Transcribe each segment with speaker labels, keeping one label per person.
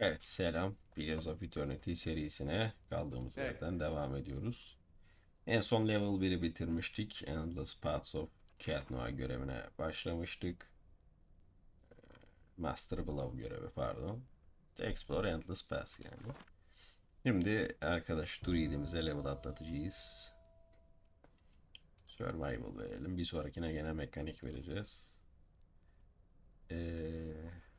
Speaker 1: Evet selam. Pillars of Eternity serisine kaldığımız
Speaker 2: Evet.
Speaker 1: yerden devam ediyoruz. En son level 1'i bitirmiştik. Endless Paths of Katnoa görevine başlamıştık. Ee, Master Blow görevi pardon. Explore Endless Paths yani. Şimdi arkadaş Druid'imize level atlatacağız. Survival verelim. Bir sonrakine gene mekanik vereceğiz. Eee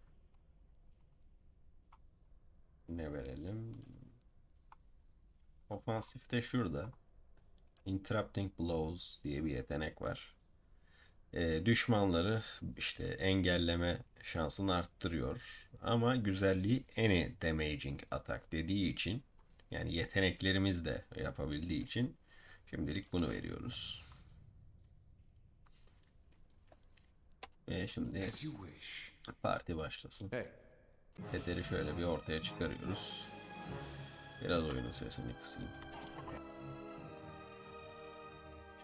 Speaker 1: ne verelim? Ofansifte şurada. Interrupting Blows diye bir yetenek var. Ee, düşmanları işte engelleme şansını arttırıyor. Ama güzelliği any damaging attack dediği için yani yeteneklerimiz de yapabildiği için şimdilik bunu veriyoruz. Ve şimdi
Speaker 2: you wish.
Speaker 1: parti başlasın.
Speaker 2: Hey,
Speaker 1: Peteri şöyle bir ortaya çıkarıyoruz. Biraz oyunun sesini kısayım.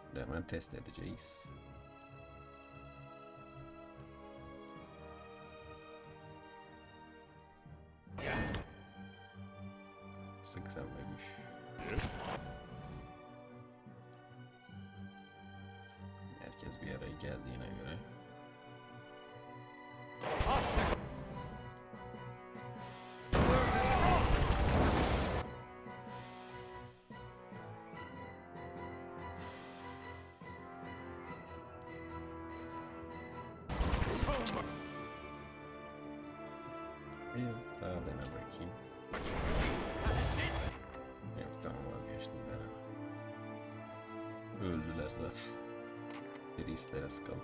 Speaker 1: Şimdi hemen test edeceğiz. Sık sen vermiş. Öldüler zaten. Priestlere sıkalım.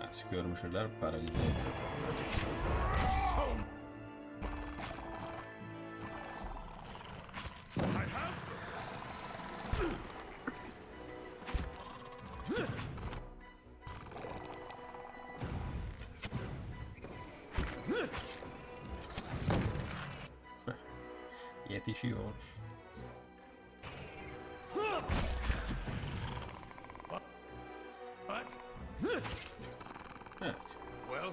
Speaker 1: Ha, görmüşler paralize ediyor. Yetişiyor.
Speaker 2: what?
Speaker 1: Evet.
Speaker 2: Well,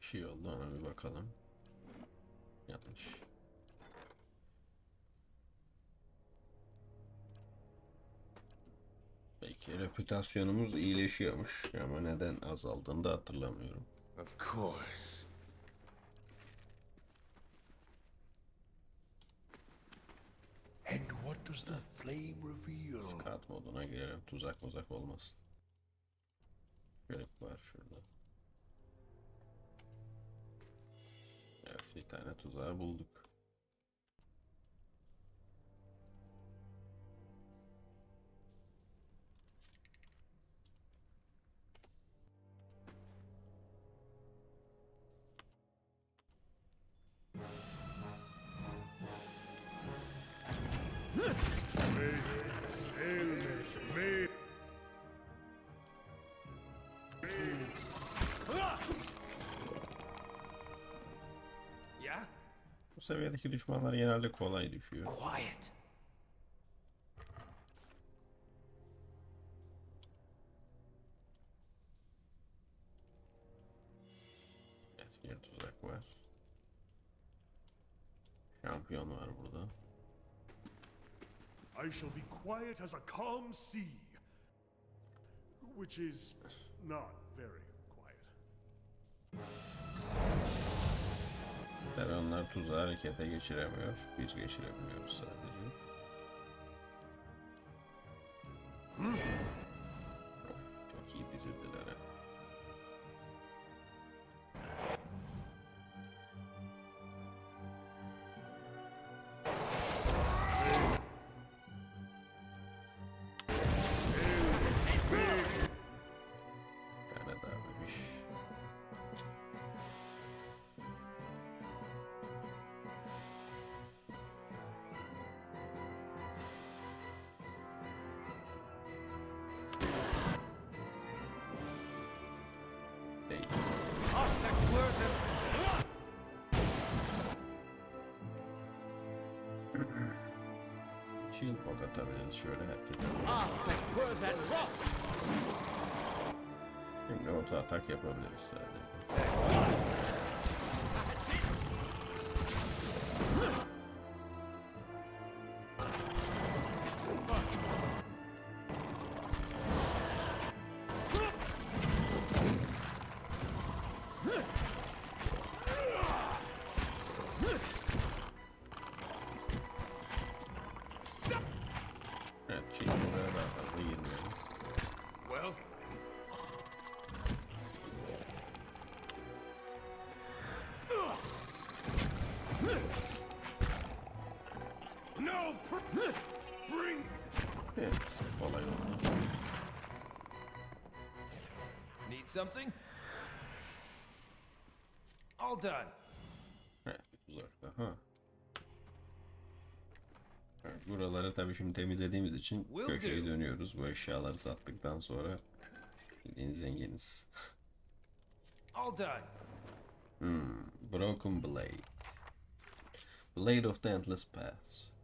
Speaker 1: Bir şey oldu ona bir bakalım. Yanlış. Peki reputasyonumuz iyileşiyormuş ama neden azaldığını da hatırlamıyorum.
Speaker 2: of course. And what does the flame reveal?
Speaker 1: Scout moduna girelim tuzak muzak olmasın. Garip var şurada. Evet bir tane tuzağı bulduk. Seviyedeki düşmanlar genelde kolay düşüyor.
Speaker 2: Quiet.
Speaker 1: Evet bir tuzak var. Şampiyon var burada.
Speaker 3: I shall be quiet as a calm sea. Which is not very quiet.
Speaker 1: Tabii onlar tuzağı harekete geçiremiyor. Biz geçirebiliyoruz sadece. Of, Shield poke atabiliriz şöyle herkese.
Speaker 2: Ah!
Speaker 1: Şimdi auto atak yapabiliriz sadece. Evet kolay oldu.
Speaker 2: Need something? All done.
Speaker 1: Evet uzakta. Ha. Evet, buraları tabii şimdi temizlediğimiz için köşeyi dönüyoruz. Bu eşyaları sattıktan sonra bildiğiniz zenginiz.
Speaker 2: All done.
Speaker 1: Hmm, Broken Blade. Blade of the Endless Paths.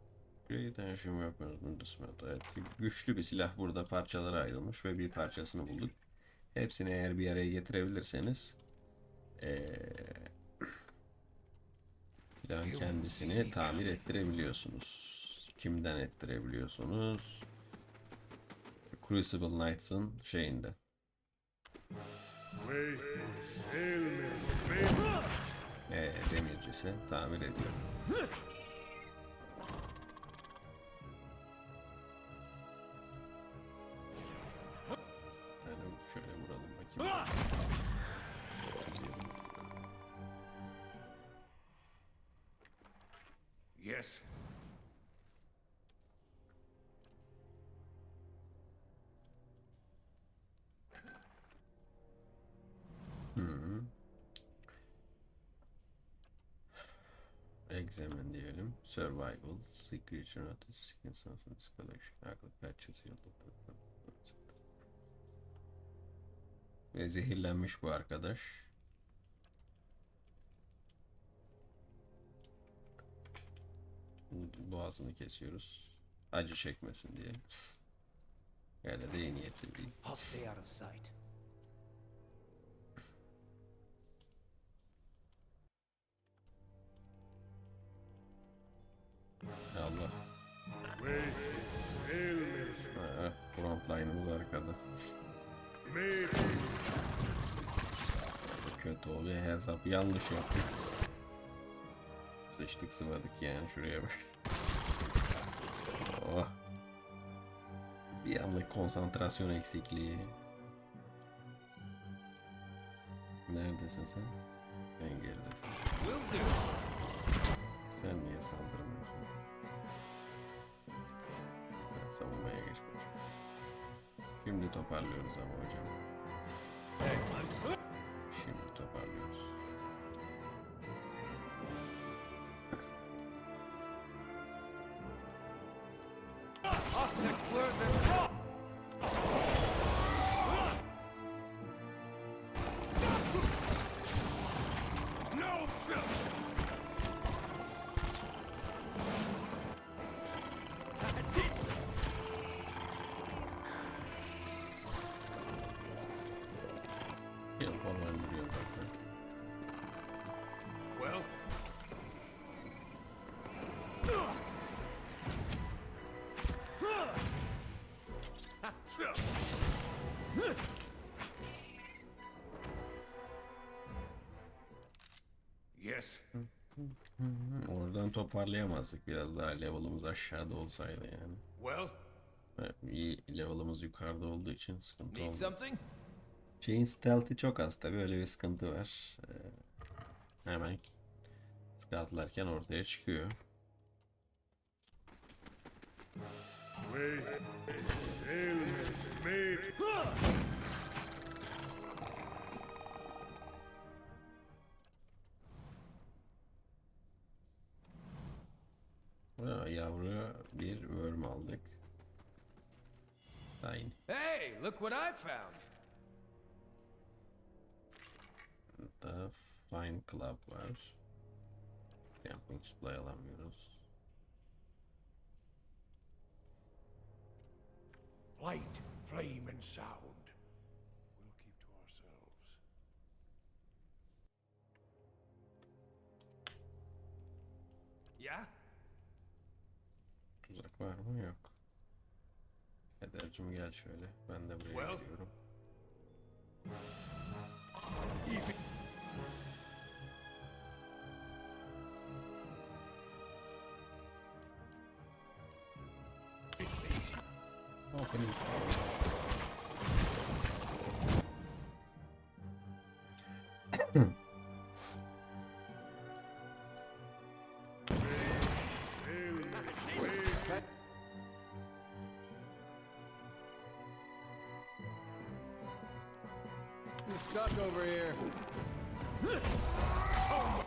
Speaker 1: Ancient Weapons in the Smelt. Evet, güçlü bir silah burada parçalara ayrılmış ve bir parçasını bulduk. Hepsini eğer bir araya getirebilirseniz eee silahın kendisini tamir ettirebiliyorsunuz. Kimden ettirebiliyorsunuz? Crucible Knights'ın şeyinde. Ee, demircisi tamir ediyor.
Speaker 2: Yes.
Speaker 1: Hı. Examine diyelim. Survival, Secret Notice, Skin Substance Collection, Akıl Patches, Yıldız. Ve zehirlenmiş bu arkadaş. Boğazını kesiyoruz. Acı çekmesin diye. Yani de iyi niyetli değil. Allah. Ha, frontline'ımız arkada. Kötü oluyor hesap yanlış yaptık. Sıçtık sıvadık yani şuraya bak. Oh. Bir anlık konsantrasyon eksikliği. Neredesin sen? En geridesin. Sen niye saldırmıyorsun? Ben savunmaya geçmiş. Şimdi toparlıyoruz ama hocam. Şimdi toparlıyoruz. Oradan toparlayamazdık biraz daha level'ımız aşağıda olsaydı yani.
Speaker 2: Well,
Speaker 1: iyi level'ımız yukarıda olduğu için sıkıntı oldu.
Speaker 2: something?
Speaker 1: Şeyin stealth'i çok az tabii öyle bir sıkıntı var. Ee, hemen scoutlarken ortaya çıkıyor.
Speaker 3: Wait, sail, Miss Maid.
Speaker 1: Ha, yavru bir worm aldık. Fine.
Speaker 2: Hey, look what I found.
Speaker 1: Burada Fine Club var. Camping supply alamıyoruz.
Speaker 2: light, flame, and sound. We'll keep to ourselves. Yeah?
Speaker 1: Tuzak var mı? Yok. Edercim gel şöyle. Ben de buraya
Speaker 2: Well-
Speaker 1: geliyorum.
Speaker 3: Sailors, Okay.
Speaker 4: You're stuck over here. Oh.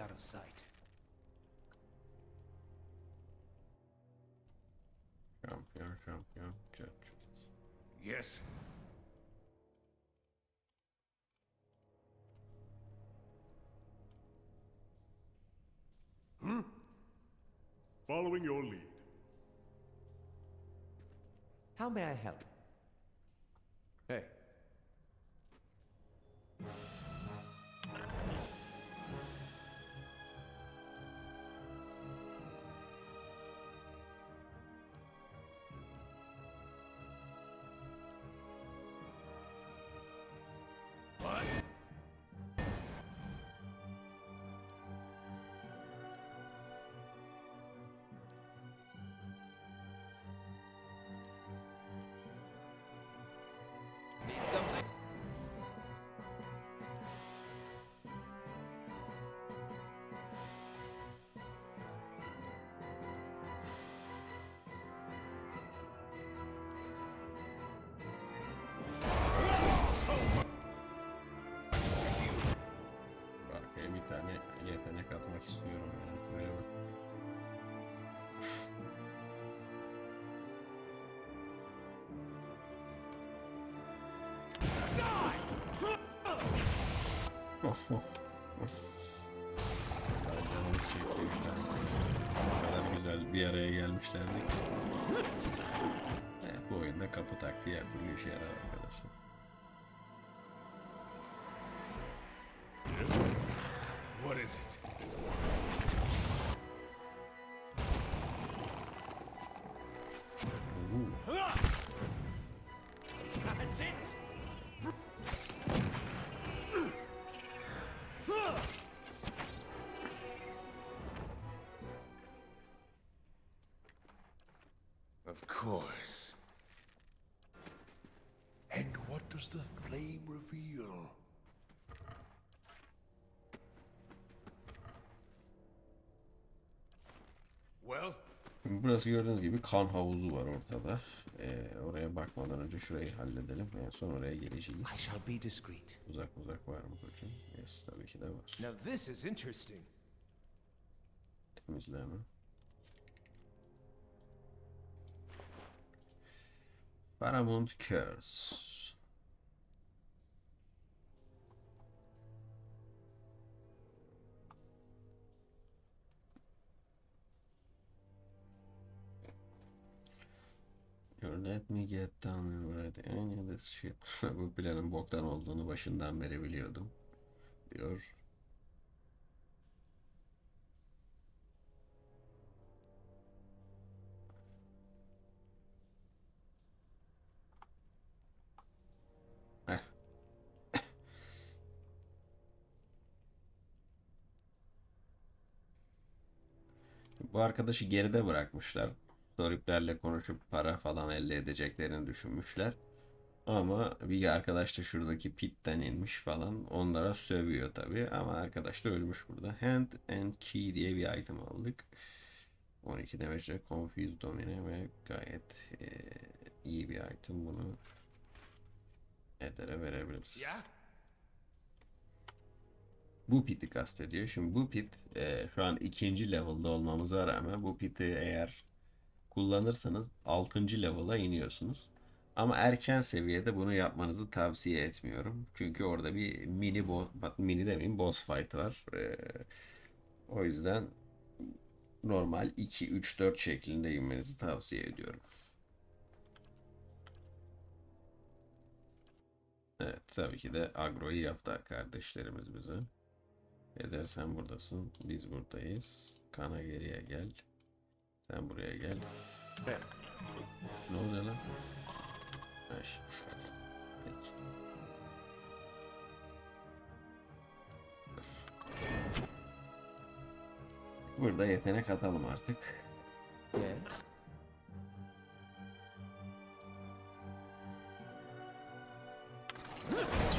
Speaker 4: Stay out of sight.
Speaker 1: Şampiyon şampiyon. Çöpçüsüz.
Speaker 2: Yes. Hmm?
Speaker 3: Following your lead.
Speaker 4: How may I help? Hey.
Speaker 1: Tane yetenek atmak istiyorum yani. Şuraya bak. Of of of. Canımız çekti bir. O kadar güzel bir araya gelmişlerdi ki. Evet bu oyunda kapı taktiği türlü işe yarar arkadaşlar.
Speaker 2: What is it? That's it. Of course. And what does the flame reveal?
Speaker 1: Şimdi Burası gördüğünüz gibi kan havuzu var ortada. Ee, oraya bakmadan önce şurayı halledelim. En son oraya geleceğiz.
Speaker 4: I shall be discreet.
Speaker 1: Uzak uzak var mı koçum? Yes tabii ki de var.
Speaker 4: Now this is interesting.
Speaker 1: Temizleme. Paramount Curse. You let me get down write any this shit. Bu planın boktan olduğunu başından beri biliyordum. Diyor. Bu arkadaşı geride bırakmışlar. Doriplerle konuşup para falan elde edeceklerini düşünmüşler. Ama bir arkadaş da şuradaki pitten inmiş falan. Onlara sövüyor tabii. Ama arkadaş da ölmüş burada. Hand and Key diye bir item aldık. 12 damage'e Confuse Domine ve gayet eee, iyi bir item. Bunu Eder'e verebiliriz.
Speaker 2: yeah?
Speaker 1: Bu pit'i kastediyor. Şimdi bu pit e, şu an ikinci level'da olmamıza rağmen bu pit'i eğer kullanırsanız 6. level'a iniyorsunuz. Ama erken seviyede bunu yapmanızı tavsiye etmiyorum. Çünkü orada bir mini boss, mini demeyeyim boss fight var. E, o yüzden normal 2, 3, 4 şeklinde inmenizi tavsiye ediyorum. Evet tabii ki de agroyu yaptı kardeşlerimiz bize. Eder sen buradasın. Biz buradayız. Kana geriye gel. Sen buraya gel.
Speaker 4: Hey.
Speaker 1: Ne oluyor lan? Peki. Burada yetenek atalım artık.
Speaker 4: Yes.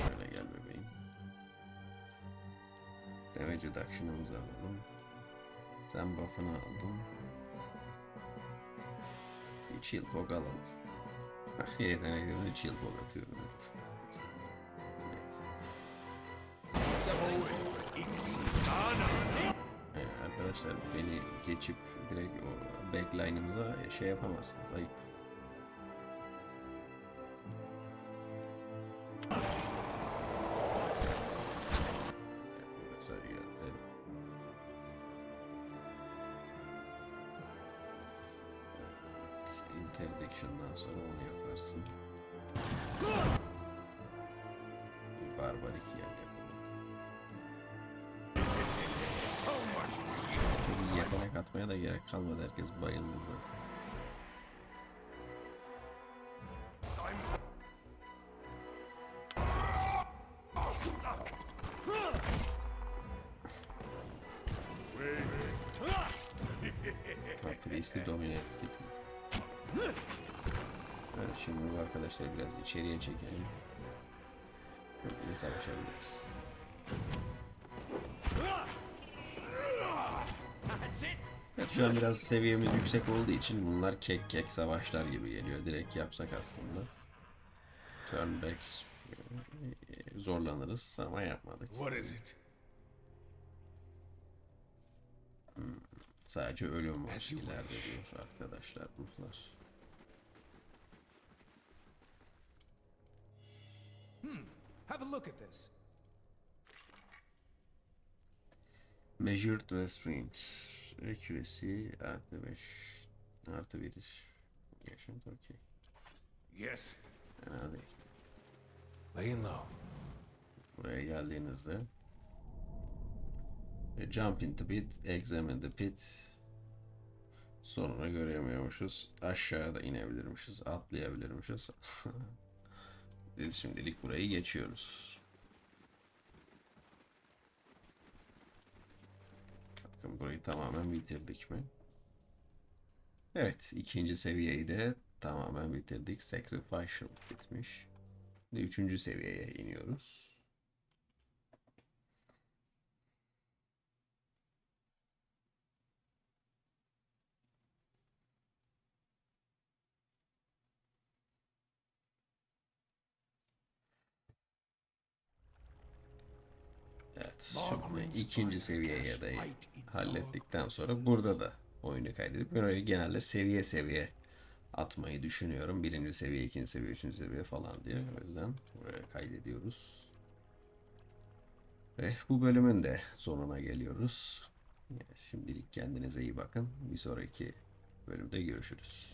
Speaker 1: Şöyle gel bebeğim. Damage reduction'ımızı alalım. Sen buff'ını aldın. Chill fog alalım. Hah, Yeteneklerini chill fog atıyorum. Evet, arkadaşlar beni geçip direkt o backline'ımıza şey yapamazsınız. Ayıp. Yetenek atmaya da gerek kalmadı. Herkes bayıldı zaten. Priest'i domine ettik. Evet, şimdi bu arkadaşlar biraz içeriye çekelim. Böyle savaşabiliriz. Evet, şu an biraz seviyemiz yüksek olduğu için bunlar kek kek savaşlar gibi geliyor. Direkt yapsak aslında. Turn back e, zorlanırız ama yapmadık.
Speaker 2: What is it?
Speaker 1: Sadece ölüm var ileride diyor arkadaşlar bunlar.
Speaker 4: Have a look at this.
Speaker 1: Measured restraint. Accuracy artı 5 artı 1. Yaşantı okey.
Speaker 2: Yes.
Speaker 1: Fena değil.
Speaker 2: Laying low.
Speaker 1: Buraya geldiğinizde e, Jump into pit, examine the pit Sonra göremiyormuşuz. Aşağıda inebilirmişiz, atlayabilirmişiz. Biz şimdilik burayı geçiyoruz. Bakın burayı tamamen bitirdik mi? Evet, ikinci seviyeyi de tamamen bitirdik. Sacrificial bitmiş. Şimdi üçüncü seviyeye iniyoruz. Şimdi ikinci seviyeye de hallettikten sonra burada da oyunu kaydedip ben orayı genelde seviye seviye atmayı düşünüyorum. Birinci seviye, ikinci seviye, üçüncü seviye falan diye. O yüzden buraya kaydediyoruz. Ve bu bölümün de sonuna geliyoruz. Şimdilik kendinize iyi bakın. Bir sonraki bölümde görüşürüz.